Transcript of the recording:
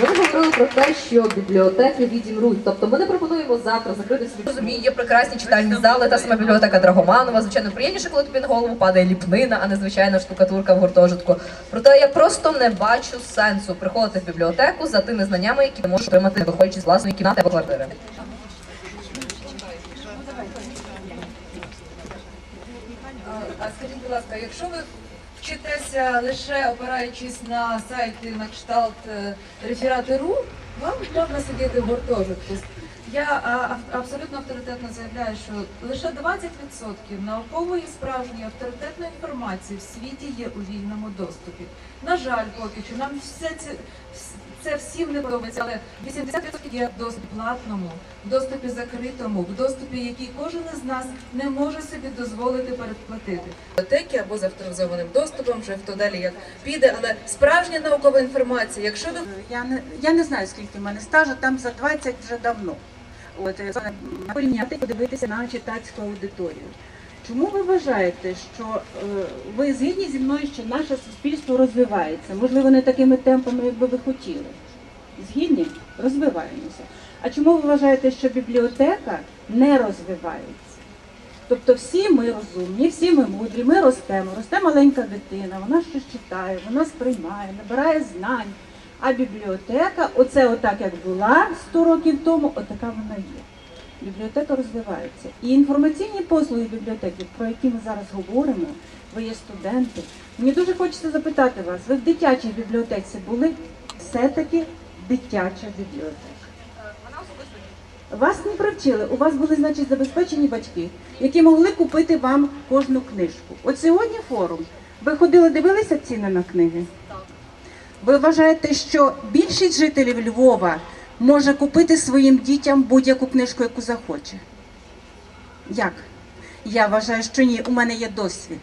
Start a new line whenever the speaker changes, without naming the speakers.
Ми говорили про те, що бібліотеки відімруть. Тобто ми не пропонуємо завтра закрити свій
Розумію, є прекрасні читальні зали, та сама бібліотека Драгоманова. Звичайно, приємніше, коли тобі на голову падає ліпнина, а не звичайна штукатурка в гуртожитку. Проте я просто не бачу сенсу приходити в бібліотеку за тими знаннями, які ти можеш отримати, виходячи з власної кімнати або квартири.
А скажіть, будь ласка, якщо ви вчитеся лише опираючись на сайти на кшталт е, реферати.ру, вам можна сидіти в гуртожитку. Я абсолютно авторитетно заявляю, що лише 20% наукової справжньої авторитетної інформації в світі є у вільному доступі. На жаль, поки що нам все це, це всім не подобається, але 80% є в доступі платному, в доступі закритому, в доступі, який кожен із нас не може собі дозволити передплатити. Бібліотеки або з авторизованим доступом, вже хто далі як піде, але справжня наукова інформація, якщо ви
Я не, я не знаю, скільки в мене стажу, там за 20 вже давно. От, е, порівняти, подивитися на читацьку аудиторію. Чому ви вважаєте, що е, ви згідні зі мною, що наше суспільство розвивається? Можливо, не такими темпами, як би ви хотіли. Згідні? Розвиваємося. А чому ви вважаєте, що бібліотека не розвивається? Тобто всі ми розумні, всі ми мудрі, ми ростемо, росте маленька дитина, вона щось читає, вона сприймає, набирає знань. А бібліотека, оце отак як була 100 років тому, отака вона є. Бібліотека розвивається. І інформаційні послуги бібліотеки, про які ми зараз говоримо, ви є студенти. Мені дуже хочеться запитати вас, ви в дитячій бібліотеці були? Все-таки дитяча бібліотека. Вона особисто Вас не привчили, у вас були, значить, забезпечені батьки, які могли купити вам кожну книжку. От сьогодні форум. Ви ходили, дивилися ціни на книги? Так. Ви вважаєте, що більшість жителів Львова може купити своїм дітям будь-яку книжку, яку захоче? Як? Я вважаю, що ні, у мене є досвід.